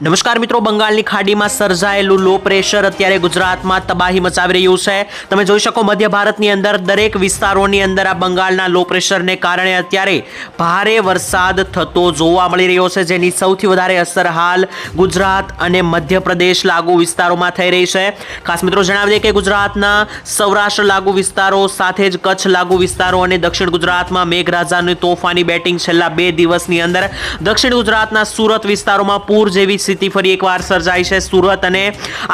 નમસ્કાર મિત્રો, બંગાળની ખાડીમાં સર્જાયેલું લો પ્રેશર અત્યારે ગુજરાતમાં તબાહી મચાવી રહ્યું છે. તમે જોઈ શકો મધ્ય ભારતની અંદર દરેક વિસ્તારોની અંદર આ બંગાળના લો પ્રેશરને કારણે અત્યારે ભારે વરસાદ થતો જોવા મળી રહ્યો છે, જેની સૌથી વધારે અસર હાલ ગુજરાત અને મધ્યપ્રદેશ લાગુ વિસ્તારોમાં થઈ રહી છે. ખાસ મિત્રો, જણાવી દઈએ કે ગુજરાતના સૌરાષ્ટ્ર લાગુ વિસ્તારો, સાથે જ કચ્છ લાગુ વિસ્તારો અને દક્ષિણ ગુજરાતમાં મેઘરાજાની તોફાની બેટિંગ છેલ્લા બે દિવસની અંદર દક્ષિણ ગુજરાતના સુરત વિસ્તારોમાં પૂર જેવી સ્થિતિ ફરી એકવાર સર્જાઈ છે સુરત અને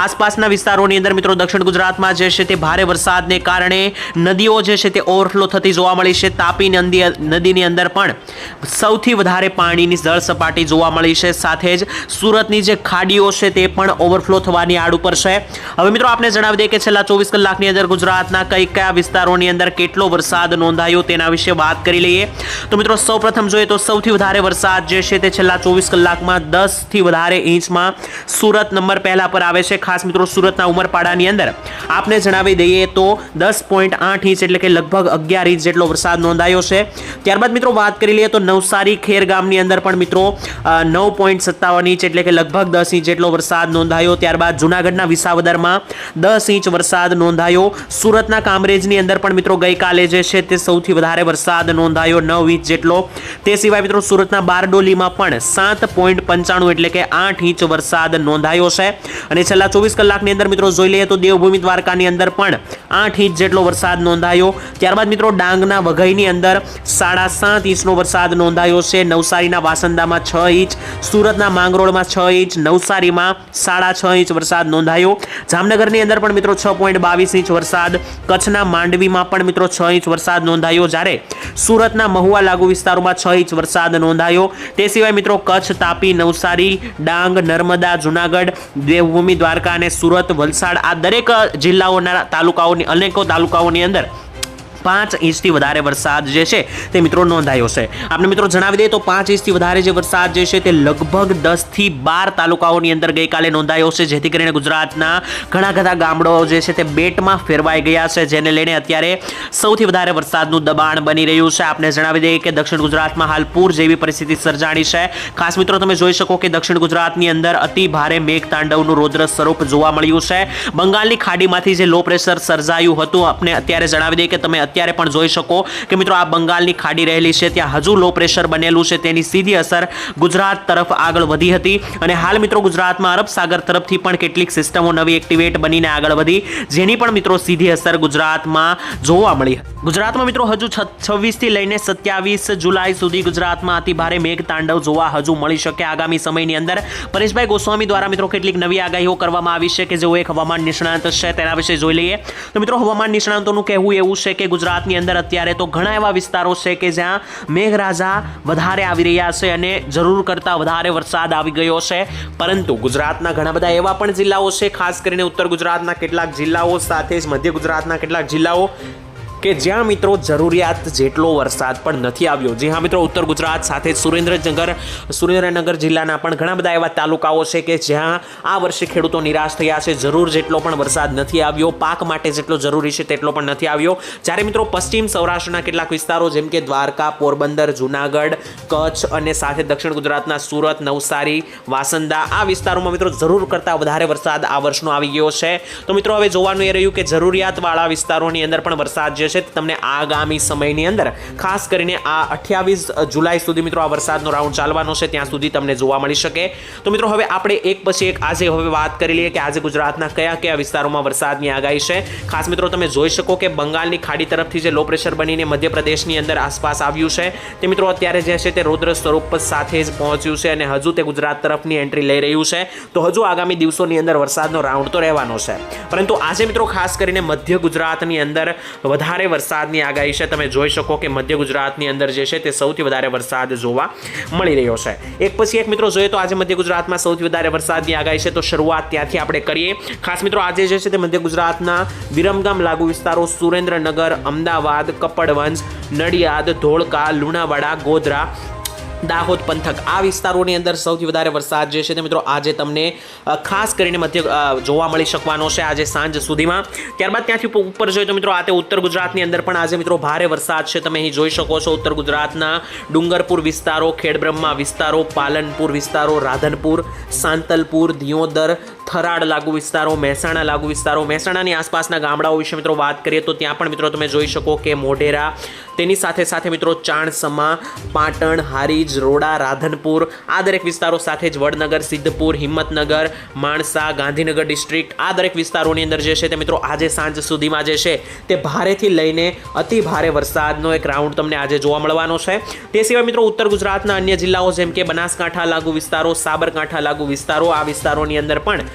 આસપાસના વિસ્તારોની અંદર. મિત્રો, દક્ષિણ ગુજરાતમાં જે છે તે ભારે વરસાદને કારણે નદીઓ જે છે તે ઓવરફ્લો થતી જોવા મળી છે. તાપી નદી, નદીની અંદર પણ સૌથી વધારે પાણીની જળ સપાટી જોવા મળી છે. સાથે જ સુરતની જે ખાડીઓ છે તે પણ ઓવરફ્લો થવાની આડ ઉપર છે. હવે મિત્રો, આપને જણાવી દઈએ કે છેલ્લા ચોવીસ કલાકની અંદર ગુજરાતના કઈ કયા વિસ્તારોની અંદર કેટલો વરસાદ નોંધાયો તેના વિશે વાત કરી લઈએ. તો મિત્રો, સૌપ્રથમ જોઈએ તો સૌથી વધારે વરસાદ જે છે તે છેલ્લા ચોવીસ કલાકમાં દસથી વધારે ઇંચમાં સુરત નંબર પહેલા પર આવે છે. ખાસ મિત્રો સુરતના ઉમરપાડાની અંદર આપને જણાવી દઈએ તો દસ પોઈન્ટ આઠ ઇંચ એટલે કે લગભગ અગિયાર ઇંચ જેટલો વરસાદ નોંધાયો છે. ત્યારબાદ મિત્રો વાત કરી લઈએ તો નવસારી ખેર ગામની અંદર પણ મિત્રો નવ પોઈન્ટ સત્તાવન ઇંચ એટલે કે લગભગ દસ ઇંચ જેટલો વરસાદ નોંધાયો. ત્યારબાદ જુનાગઢના વિસાવદરમાં દસ ઇંચ વરસાદ નોંધાયો. સુરતના કામરેજની અંદર પણ મિત્રો ગઈકાલે જે છે તે સૌથી વધારે વરસાદ નોંધાયો, નવ ઇંચ જેટલો. તે સિવાય મિત્રો સુરતના બારડોલીમાં પણ સાત પોઈન્ટ પંચાણું એટલે કે આઠ ઇંચ વરસાદ નોંધાયો છે. અને છેલ્લા ચોવીસ કલાકની અંદર મિત્રો જોઈ લઈએ તો દેવભૂમિ દ્વારકાની અંદર પણ આઠ ઇંચ જેટલો વરસાદ નોંધાયો. ત્યારબાદ મિત્રો ડાંગના વઘઈની અંદર સાડા સાત ઇંચનો વરસાદ નોંધાયો છે. નવસારીના વાસંદામાં છ ઇંચ, સુરતના માંગરોળમાં છ ઇંચ, નવસારીમાં સાડા છ ઇંચ વરસાદ નોંધાયો. જામનગરની અંદર પણ મિત્રો છ પોઈન્ટ બાવીસ ઇંચ વરસાદ. કચ્છના માંડવીમાં પણ મિત્રો છ ઇંચ વરસાદ નોંધાયો. જ્યારે સુરતના મહુવા લાગુ વિસ્તારોમાં છ ઇંચ વરસાદ નોંધાયો. તે સિવાય મિત્રો કચ્છ, તાપી, નવસારી, ડાંગ, નર્મદા, જુનાગઢ, દેવભૂમિ, દ્વારકા અને સુરત, વલસાડ આ દરેક જિલ્લાઓના તાલુકાઓની અનેકો તાલુકાઓની અંદર પાંચ ઇંચથી વધારે વરસાદ જે છે તે મિત્રો નોંધાયો છે. આપણે મિત્રો જણાવી દઈએ તો પાંચ ઇંચથી વધારે જે વરસાદ જે છે તે લગભગ દસથી બાર તાલુકાઓની અંદર ગઈકાલે નોંધાયો છે, જેથી કરીને ગુજરાતના ઘણા બધા ગામડાઓ જે છે તે બેટમાં ફેરવાઈ ગયા છે, જેને લઈને અત્યારે સૌથી વધારે વરસાદનું દબાણ બની રહ્યું છે. આપણે જણાવી દઈએ કે દક્ષિણ ગુજરાતમાં હાલ પૂર જેવી પરિસ્થિતિ સર્જાણી છે. ખાસ મિત્રો તમે જોઈ શકો કે દક્ષિણ ગુજરાતની અંદર અતિ ભારે મેઘ તાંડવનું રૌદ્ર સ્વરૂપ જોવા મળ્યું છે. બંગાળની ખાડીમાંથી જે લો પ્રેશર સર્જાયું હતું આપણે અત્યારે જણાવી દઈએ કે તમે અત્યારે પણ જોઈ શકો. કે મિત્રો, આ બંગાળની ખાડી રહેલી છે, ત્યાં હજુ લો પ્રેશર બનેલું છે, તેની સીધી અસર ગુજરાત તરફ આગળ વધી હતી. અને હાલ મિત્રો, ગુજરાતમાં અરબ સાગર તરફથી પણ કેટલીક સિસ્ટમો નવી એક્ટિવેટ બનીને આગળ વધી. જેની પણ મિત્રો સીધી અસર ગુજરાતમાં જોવા મળી ગુજરાતમાં મિત્રો, હજુ છવ્વીસથી લઈને સત્યાવીસ જુલાઈ સુધી ગુજરાતમાં અતિ ભારે મેઘ તાંડવ જોવા હજુ મળી શકે આગામી સમયની અંદર. પરેશભાઈ ગોસ્વામી દ્વારા મિત્રો, કેટલીક નવી આગાહીઓ કરવામાં આવી છે કે જેઓ એક હવામાન નિષ્ણાંત છે તેના વિશે જોઈ લઈએ. તો મિત્રો, હવામાન નિષ્ણાંતોનું કહેવું એવું છે કે ગુજરાતની અંદર અત્યારે તો ઘણા એવા વિસ્તારો છે કે જ્યાં મેઘરાજા વધારે આવી રહ્યા છે અને જરૂર કરતાં વધારે વરસાદ આવી ગયો છે. પરંતુ ગુજરાતના ઘણા બધા એવા પણ જિલ્લાઓ છે, ખાસ કરીને ઉત્તર ગુજરાતના કેટલાક જિલ્લાઓ સાથે જ મધ્ય ગુજરાતના કેટલાક જિલ્લાઓ કે જ્યાં મિત્રો જરૂરિયાત જેટલો વરસાદ પણ નથી આવ્યો. જી હા મિત્રો, ઉત્તર ગુજરાત સાથે સુરેન્દ્રનગર સુરેન્દ્રનગર જિલ્લાના પણ ઘણા બધા એવા તાલુકાઓ છે કે જ્યાં આ વર્ષે ખેડૂતો નિરાશ થયા છે. જરૂર જેટલો પણ વરસાદ નથી આવ્યો, પાક માટે જેટલો જરૂરી છે તેટલો પણ નથી આવ્યો. જ્યારે મિત્રો પશ્ચિમ સૌરાષ્ટ્રના કેટલાક વિસ્તારો જેમ કે દ્વારકા, પોરબંદર, જુનાગઢ, કચ્છ અને સાથે દક્ષિણ ગુજરાતના સુરત, નવસારી, વાસંદા આ વિસ્તારોમાં મિત્રો જરૂર કરતાં વધારે વરસાદ આ વર્ષનો આવી ગયો છે. તો મિત્રો હવે જોવાનું એ રહ્યું કે જરૂરિયાતવાળા વિસ્તારોની અંદર પણ વરસાદ જે છે તમને આગામી સમયની અંદર, ખાસ કરીને આ અઠ્યાવીસ જુલાઈ સુધી મિત્રો આ વરસાદનો રાઉન્ડ ચાલવાનો છે, ત્યાં સુધી તમને જોવા મળી શકે. તો મિત્રો હવે આપણે એક પછી એક આજે હવે વાત કરી લઈએ કે આજે ગુજરાતના કયા કયા વિસ્તારોમાં વરસાદની આગાહી છે. ખાસ મિત્રો તમે જોઈ શકો કે બંગાળની ખાડી તરફથી જે લો પ્રેશર બનીને મધ્યપ્રદેશની અંદર આસપાસ આવ્યું છે, તે મિત્રો અત્યારે જે છે તે રૌદ્ર સ્વરૂપ સાથે જ પહોંચ્યું છે અને હજુ તે ગુજરાત તરફની એન્ટ્રી લઈ રહ્યું છે. તો હજુ આગામી દિવસોની અંદર વરસાદનો રાઉન્ડ તો રહેવાનો છે. પરંતુ આજે મિત્રો ખાસ કરીને મધ્ય ગુજરાતની અંદર વધારે વરસાદની આગાહી છે. તમે જોઈ શકો કે મધ્ય ગુજરાતની અંદર જે છે તે સૌથી વધારે વરસાદ જોવા મળી રહ્યો છે. એક પછી એક મિત્રો જોઈએ તો આજે મધ્ય ગુજરાતમાં સૌથી વધારે વરસાદની આગાહી છે. તો શરૂઆત ત્યાંથી આપણે કરીએ. ખાસ મિત્રો આજે જે છે તે મધ્ય ગુજરાતના વિરમગામ લાગુ વિસ્તારો સુરેન્દ્રનગર, અમદાવાદ, કપડવંજ, નડિયાદ, ધોળકા, લુણાવાડા, ગોધરા દાહોદ પંથક. આ વિસ્તારોની અંદર સૌથી વધારે વરસાદ જે છે તે મિત્રો આજે તમને ખાસ કરીને મધ્ય જોવા મળી શકવાનો છે આજે સાંજ સુધીમાં. ત્યારબાદ ત્યાંથી ઉપ- ઉપર જોઈએ તો મિત્રો આ તે ઉત્તર ગુજરાતની અંદર પણ આજે મિત્રો ભારે વરસાદ છે તમે અહીં જોઈ શકો છો. ઉત્તર ગુજરાતના ડુંગરપુર વિસ્તારો, ખેડબ્રહ્મા વિસ્તારો, પાલનપુર વિસ્તારો, રાધનપુર, સાંતલપુર, દિયોદર થરાડ લાગુ વિસ્તારો, મહેસાણા લાગુ વિસ્તારો, મહેસાણાની આસપાસના ગામડાઓ વિશે મિત્રો વાત કરીએ તો ત્યાં પણ મિત્રો તમે જોઈ શકો કે મોઢેરા, તેની સાથે સાથે મિત્રો ચાણસમા, પાટણ, હારીજ, રોડા, રાધનપુર, આ દરેક વિસ્તારો સાથે જ વડનગર, સિદ્ધપુર, હિંમતનગર, માણસા, ગાંધીનગર ડિસ્ટ્રિક્ટ આ દરેક વિસ્તારોની અંદર જે છે તે મિત્રો આજે સાંજ સુધીમાં જે છે તે ભારેથી લઈને અતિ ભારે વરસાદનો એક રાઉન્ડ તમને આજે જોવા મળવાનો છે. તે સિવાય મિત્રો ઉત્તર ગુજરાતના અન્ય જિલ્લાઓ જેમ કે બનાસકાંઠા લાગુ વિસ્તારો, સાબરકાંઠા લાગુ વિસ્તારો આ વિસ્તારોની અંદર પણ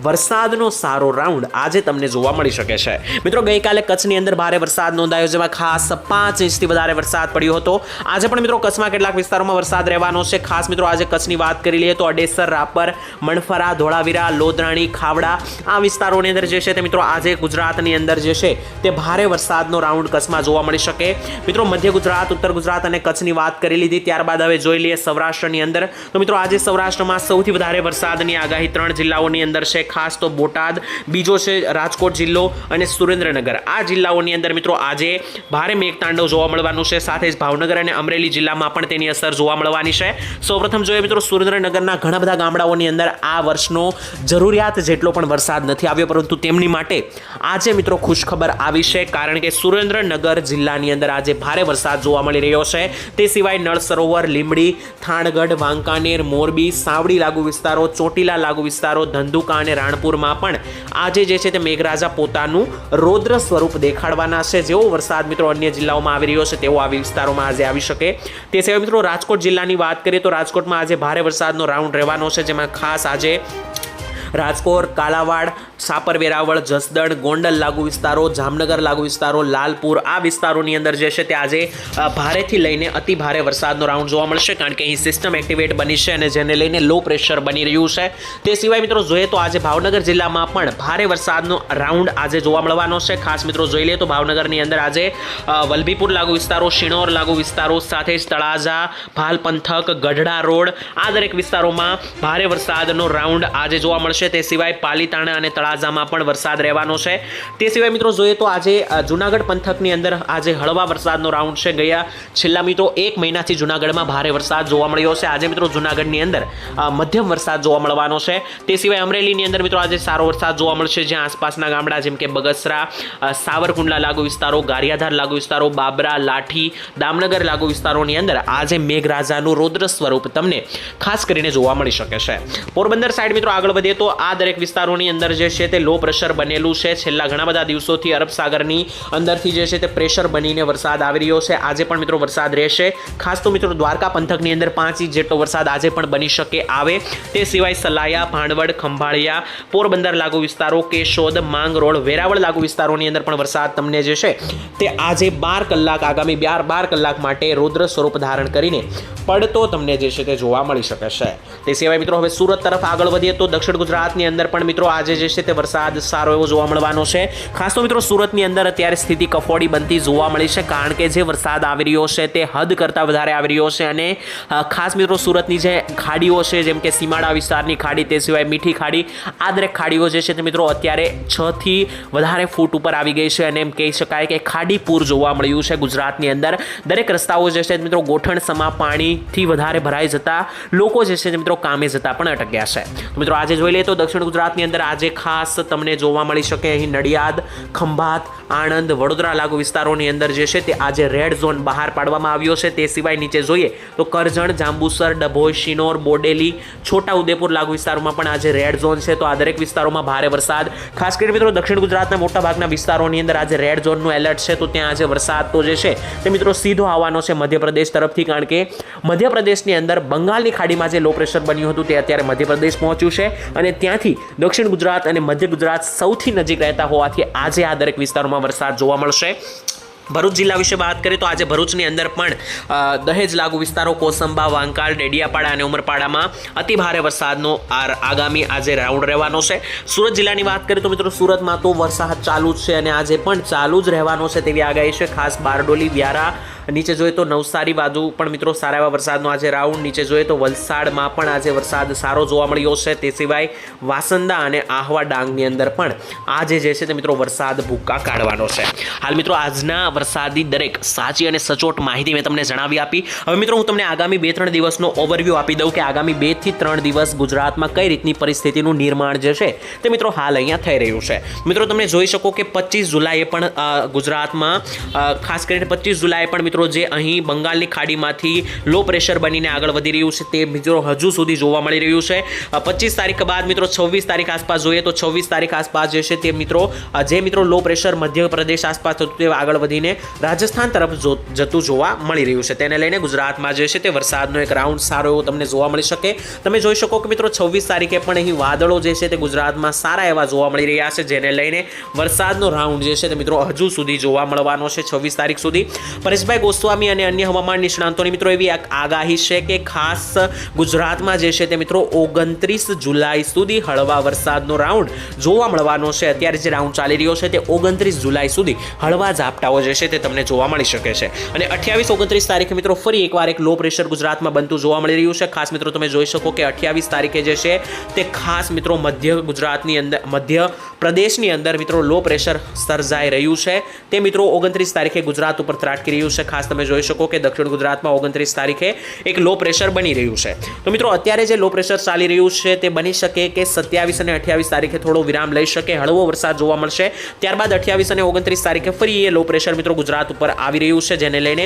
વરસાદનો સારો રાઉન્ડ આજે તમને જોવા મળી શકે છે. મિત્રો, ગઈકાલે કચ્છની અંદર ભારે વરસાદ નોંધાયો, જેમાં ખાસ પાંચ ઇંચથી વધારે વરસાદ પડ્યો હતો. આજે પણ મિત્રો કચ્છમાં કેટલાક વિસ્તારોમાં વરસાદ રહેવાનો છે. ખાસ મિત્રો, આજે કચ્છની વાત કરી લઈએ તો અડેસર, રાપર, મણફરા, ધોળાવીરા, લોધરાણી, ખાવડા આ વિસ્તારોની અંદર જે છે તે મિત્રો, આજે ગુજરાતની અંદર જે છે તે ભારે વરસાદનો રાઉન્ડ કચ્છમાં જોવા મળી શકે. મિત્રો, મધ્ય ગુજરાત, ઉત્તર ગુજરાત અને કચ્છની વાત કરી લીધી, ત્યારબાદ હવે જોઈ લઈએ સૌરાષ્ટ્રની અંદર. તો મિત્રો, આજે સૌરાષ્ટ્રમાં સૌથી વધારે વરસાદની આગાહી ત્રણ જિલ્લાઓની અંદર છે. ખાસ તો બોટાદ, બીજો છે રાજકોટ જિલ્લો અને સુરેન્દ્રનગર. આ જિલ્લાઓની અંદર મિત્રો આજે ભારે મેઘતાંડવ જોવા મળવાનું છે, સાથે જ ભાવનગર અને અમરેલી જિલ્લામાં પણ તેની અસર જોવા મળવાની છે. સૌપ્રથમ જોઈએ મિત્રો સુરેન્દ્રનગરના ઘણા બધા ગામડાઓની અંદર આ વર્ષનો જરૂરિયાત જેટલો પણ વરસાદ નથી આવ્યો, પરંતુ તેમની માટે આજે મિત્રો ખુશખબર આવી છે, કારણ કે સુરેન્દ્રનગર જિલ્લાની અંદર આજે ભારે વરસાદ જોવા મળી રહ્યો છે. તે સિવાય નળ સરોવર, લીંબડી, થાણગઢ, વાંકાનેર, મોરબી, સાવડી લાગુ વિસ્તારો, ચોટીલા લાગુ વિસ્તારો, ધંધુકા અને રાણપુરમાં પણ આજે જે છે તે મેઘરાજા પોતાનું રૌદ્ર સ્વરૂપ દેખાડવાના છે. જેવો વરસાદ મિત્રો અન્ય જિલ્લાઓમાં આવી રહ્યો છે, તેવો આ વિસ્તારોમાં આજે આવી શકે. તે સિવાય મિત્રો રાજકોટ જિલ્લાની વાત કરીએ તો રાજકોટમાં આજે ભારે વરસાદનો રાઉન્ડ રહેવાનો છે, જેમાં ખાસ આજે રાજકોટ, કાલાવાડ સાપર વેરાવળ જસદણ, ગોંડલ લાગુ વિસ્તારો, જામનગર લાગુ વિસ્તારો, લાલપુર આ વિસ્તારોની અંદર જે છે તે આજે ભારેથી લઈને અતિ ભારે વરસાદનો રાઉન્ડ જોવા મળશે કારણ કે અહીં સિસ્ટમ એક્ટિવેટ બની છે અને જેને લઈને લો પ્રેશર બની રહ્યું છે. તે સિવાય મિત્રો જોઈએ તો આજે ભાવનગર જિલ્લામાં પણ ભારે વરસાદનો રાઉન્ડ આજે જોવા મળવાનો છે. ખાસ મિત્રો જોઈ લઈએ તો ભાવનગરની અંદર આજે વલભીપુર લાગુ વિસ્તારો, શિણોર લાગુ વિસ્તારો, સાથે જ તળાજા, ભાલ પંથક, ગઢડા રોડ આ દરેક વિસ્તારોમાં ભારે વરસાદનો રાઉન્ડ આજે જોવા મળશે. તે સિવાય પાલીતાણા અને તળાજામાં પણ વરસાદ રહેવાનો છે. તે સિવાય મિત્રો જોઈએ તો આજે જૂનાગઢ પંથકની અંદર આજે હળવા વરસાદનો રાઉન્ડ છે. ગયા છેલ્લા મિત્રો એક મહિનાથી જુનાગઢમાં ભારે વરસાદ જોવા મળ્યો છે. આજે મિત્રો જુનાગઢની અંદર મધ્યમ વરસાદ જોવા મળવાનો છે. તે સિવાય અમરેલીની અંદર મિત્રો આજે સારો વરસાદ જોવા મળશે. જ્યાં આસપાસના ગામડા જેમ કે બગસરા સાવરકુંડલા લાગુ વિસ્તારો, ગારિયાધાર લાગુ વિસ્તારો, બાબરા, લાઠી, દામનગર લાગુ વિસ્તારોની અંદર આજે મેઘરાજાનું રૌદ્ર સ્વરૂપ તમને ખાસ કરીને જોવા મળી શકે છે. પોરબંદર સાઈડ મિત્રો આગળ વધીએ તો આ દરેક વિસ્તારોની અંદર જે છે તે લો પ્રેશર બનેલું છે. છેલ્લા ઘણા બધા દિવસોથી અરબ સાગરની અંદરથી જે છે તે પ્રેશર બનીને વરસાદ આવી રહ્યો છે. આજે પણ મિત્રો વરસાદ રહેશે. ખાસ તો મિત્રો દ્વારકા પંથકની અંદર પાંચ ઇંચ જેટલો વરસાદ આજે પણ બની શકે આવે. તે સિવાય સલાયા, ભાંડવડ, ખંભાળિયા, પોરબંદર લાગુ વિસ્તારો, કેશોદ, માંગરોળ, વેરાવળ લાગુ વિસ્તારોની અંદર પણ વરસાદ તમને જે છે તે આજે બાર કલાક, આગામી બાર બાર કલાક માટે રૌદ્ર સ્વરૂપ ધારણ કરીને પડતો તમને જે છે તે જોવા મળી શકે છે. તે સિવાય મિત્રો હવે સુરત તરફ આગળ વધીએ તો દક્ષિણ ગુજરાતની અંદર પણ મિત્રો આજે જે છે તે વરસાદ સારો એવો જોવા મળવાનો છે. ખાસ તો મિત્રો સુરતની અંદર અત્યારે સ્થિતિ કફોડી બનતી જોવા મળી છે, કારણ કે જે વરસાદ આવી રહ્યો છે તે હદ કરતાં વધારે આવી રહ્યો છે અને ખાસ મિત્રો સુરતની જે ખાડીઓ છે, જેમ કે સીમાડા વિસ્તારની ખાડી, તે સિવાય મીઠી ખાડી આ દરેક ખાડીઓ જે છે તે મિત્રો અત્યારે છ થી વધારે ફૂટ ઉપર આવી ગઈ છે અને એમ કહી શકાય કે ખાડી પૂર જોવા મળ્યું છે ગુજરાતની અંદર. દરેક રસ્તાઓ જે છે મિત્રો ગોઠણ સમા પાણીથી વધારે ભરાઈ જતા લોકો જે છે મિત્રો કામે જતા પણ અટક્યા છે. મિત્રો આજે જોઈ લઈએ તો દક્ષિણ ગુજરાતની અંદર આજે ખાસ તમને જોવા મળી શકે. અહીં નડિયાદ, ખંભાત, આણંદ, વડોદરા લાગુ વિસ્તારોની અંદર જે છે તે આજે રેડ ઝોન બહાર પાડવામાં આવ્યો છે. તે સિવાય નીચે જોઈએ તો કરજણ, જાંબુસર, ડભોઈ, શિનોર, બોડેલી છોટા ઉદેપુર લાગુ વિસ્તારોમાં પણ આજે રેડ ઝોન છે. તો આ દરેક વિસ્તારોમાં ભારે વરસાદ. ખાસ કરીને મિત્રો દક્ષિણ ગુજરાતના મોટા ભાગના વિસ્તારોની અંદર આજે રેડ ઝોનનું એલર્ટ છે. તો ત્યાં આજે વરસાદ તો જે છે તે મિત્રો સીધો આવવાનો છે મધ્યપ્રદેશ તરફથી, કારણ કે મધ્યપ્રદેશની અંદર બંગાળની ખાડીમાં જે લો પ્રેશર બન્યું હતું તે અત્યારે મધ્યપ્રદેશ પહોંચ્યું છે. અને ત્યાંથી દક્ષિણ ગુજરાત અને મધ્ય ગુજરાત સૌથી નજીક રહેતા હોવાથી આજે આ દરેક વિસ્તારોમાં વરસાદ જોવા મળશે. ભરૂચ જિલ્લા વિશે વાત કરીએ તો આજે ભરૂચની અંદર પણ દહેજ લાગુ વિસ્તારો કોસંબા વાંકાળ ડેડિયાપાડા અને ઉમરપાડામાં અતિ ભારે વરસાદનો આગામી આજે રાઉન્ડ રહેવાનો છે. સુરત જિલ્લાની વાત કરીએ તો મિત્રો સુરતમાં તો વરસાદ ચાલુ જ છે અને આજે પણ ચાલુ જ રહેવાનો છે તેવી આગાહી છે. ખાસ બારડોલી, વ્યારા નીચે જોઈએ તો નવસારી બાજુ પણ મિત્રો સારા એવા વરસાદનો આજે રાઉન્ડ. નીચે જોઈએ તો વલસાડમાં પણ આજે વરસાદ સારો જોવા મળ્યો છે. તે સિવાય વાસંદા અને આહવા ડાંગની અંદર પણ આજે જે છે તે મિત્રો વરસાદ ભૂક્કા કાઢવાનો છે. હાલ મિત્રો આજના વરસાદી દરેક સાચી અને સચોટ માહિતી મેં તમને જણાવી આપી. હવે મિત્રો હું તમને આગામી બે ત્રણ દિવસનો ઓવરવ્યૂ આપી દઉં કે આગામી બેથી ત્રણ દિવસ ગુજરાતમાં કઈ રીતની પરિસ્થિતિનું નિર્માણ જે છે તે મિત્રો હાલ અહીંયા થઈ રહ્યું છે. મિત્રો તમે જોઈ શકો કે પચીસ જુલાઈએ પણ ગુજરાતમાં ખાસ કરીને પચીસ જુલાઈએ પણ મિત્રો, જે અહીં બંગાળની ખાડીમાંથી લો પ્રેશર બનીને આગળ વધી રહ્યું છે, તે મિત્રો હજુ સુધી જોવા મળી રહ્યું છે. પચીસ તારીખ બાદ મિત્રો, છવ્વીસ તારીખ આસપાસ જોઈએ તો છવ્વીસ તારીખ આસપાસ જે છે તે મિત્રો જે મિત્રો લો પ્રેશર મધ્યપ્રદેશ આસપાસ થતું તે આગળ વધીને રાજસ્થાન તરફ જતું જોવા મળી રહ્યું છે. તેને લઈને ગુજરાતમાં જે છે તે વરસાદનો એક રાઉન્ડ સારો એવો તમને જોવા મળી શકે. તમે જોઈ શકો કે મિત્રો, છવ્વીસ તારીખે પણ અહીં વાદળો જે છે તે ગુજરાતમાં સારા એવા જોવા મળી રહ્યા છે, જેને લઈને વરસાદનો રાઉન્ડ જે છે તે મિત્રો હજુ સુધી જોવા મળવાનો છે, છવ્વીસ તારીખ સુધી. પરેશભાઈ ગોસ્વામી અને અન્ય હવામાન નિષ્ણાંતોની મિત્રો એવી આગાહી છે કે ખાસ ગુજરાતમાં જે છે તે મિત્રો ઓગણત્રીસ જુલાઈ સુધી હળવા વરસાદનો રાઉન્ડ જોવા મળવાનો છે. અત્યારે જે રાઉન્ડ ચાલી રહ્યો છે તે ઓગણત્રીસ જુલાઈ સુધી હળવા ઝાપટાઓ જે છે તે તમને જોવા મળી શકે છે. અને અઠ્યાવીસ ઓગણત્રીસ તારીખે મિત્રો ફરી એકવાર એક લો પ્રેશર ગુજરાતમાં બનતું જોવા મળી રહ્યું છે. ખાસ મિત્રો તમે જોઈ શકો કે અઠ્યાવીસ તારીખે જે છે તે ખાસ મિત્રો મધ્ય ગુજરાતની અંદર, મધ્ય પ્રદેશની અંદર મિત્રો લો પ્રેશર સર્જાઈ રહ્યું છે. તે મિત્રો ઓગણત્રીસ તારીખે ગુજરાત ઉપર ત્રાટકી રહ્યું છે. ખાસ તમે જોઈ શકો કે દક્ષિણ ગુજરાતમાં ઓગણત્રીસ તારીખે એક લો પ્રેશર બની રહ્યું છે. તો મિત્રો, અત્યારે જે લો પ્રેશર ચાલી રહ્યું છે તે બની શકે કે સત્યાવીસ અને અઠ્યાવીસ તારીખે થોડો વિરામ લઈ શકે, હળવો વરસાદ જોવા મળશે. ત્યારબાદ અઠ્યાવીસ અને ઓગણત્રીસ તારીખે ફરી એ લો પ્રેશર મિત્રો ગુજરાત ઉપર આવી રહ્યું છે, જેને લઈને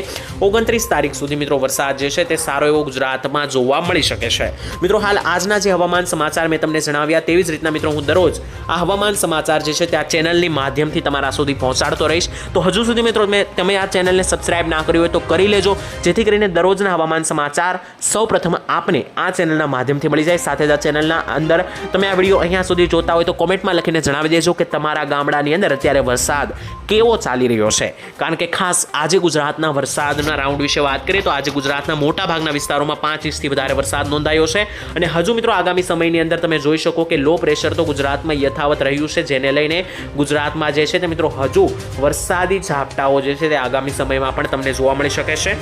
ઓગણત્રીસ તારીખ સુધી મિત્રો વરસાદ જે છે તે સારો એવો ગુજરાતમાં જોવા મળી શકે છે. મિત્રો, હાલ આજના જે હવામાન સમાચાર મેં તમને જણાવ્યા તેવી જ રીતના મિત્રો હું દરરોજ આ હવામાન સમાચાર જે છે તે આ ચેનલની માધ્યમથી તમારા સુધી પહોંચાડતો રહીશ. તો હજુ સુધી મિત્રો, મેં તમે આ ચેનલને સબસ્ક્રાઇબ ના કર્યું હોય તો કરી લેજો. જેથી કરીને દરરોજના હવામાન સમાચાર સૌપ્રથમ આપને આ ચેનલના માધ્યમથી મળી જાય. સાથે જ આ ચેનલના અંદર તમે આ વીડિયો અહીંયા સુધી જોતા હોય તો કોમેન્ટમાં લખીને જણાવી દેજો કે તમારા ગામડાની અંદર અત્યારે વરસાદ કેવો ચાલી રહ્યો છે. કારણ કે ખાસ આજે ગુજરાતના વરસાદના રાઉન્ડ વિશે વાત કરીએ તો આજે ગુજરાતના મોટા ભાગના વિસ્તારોમાં પાંચ ઇંચથી વધારે વરસાદ નોંધાયો છે. અને હજુ મિત્રો આગામી સમયની અંદર તમે જોઈ શકો કે લો પ્રેશર તો ગુજરાતમાં યથાવત રહ્યું છે, જેને લઈને ગુજરાતમાં જે છે તે મિત્રો હજુ વરસાદી ઝાપટાઓ જે છે તે આગામી સમયમાં પણ તમને જોવા મળી શકે છે.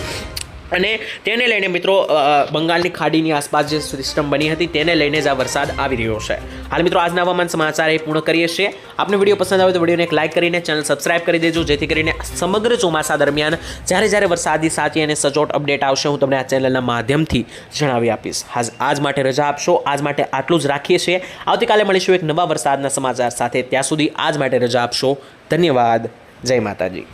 અને તેને લઈને મિત્રો બંગાળની ખાડીની આસપાસ જે સિસ્ટમ બની હતી તેને લઈને જ આ વરસાદ આવી રહ્યો છે. હાલ મિત્રો, આજના હવામાન સમાચાર એ પૂર્ણ કરીએ છીએ. આપને વીડિયો પસંદ આવે તો વિડીયોને એક લાઇક કરીને ચેનલ સબસ્ક્રાઇબ કરી દેજો, જેથી કરીને સમગ્ર ચોમાસા દરમિયાન જ્યારે જ્યારે વરસાદી સાચી અને સચોટ અપડેટ આવશે, હું તમને આ ચેનલના માધ્યમથી જણાવી આપીશ. આજ માટે રજા આપશો. આજ માટે આટલું જ રાખીએ છીએ. આવતીકાલે મળીશું એક નવા વરસાદના સમાચાર સાથે. ત્યાં સુધી આજ માટે રજા આપશો. ધન્યવાદ. જય માતાજી.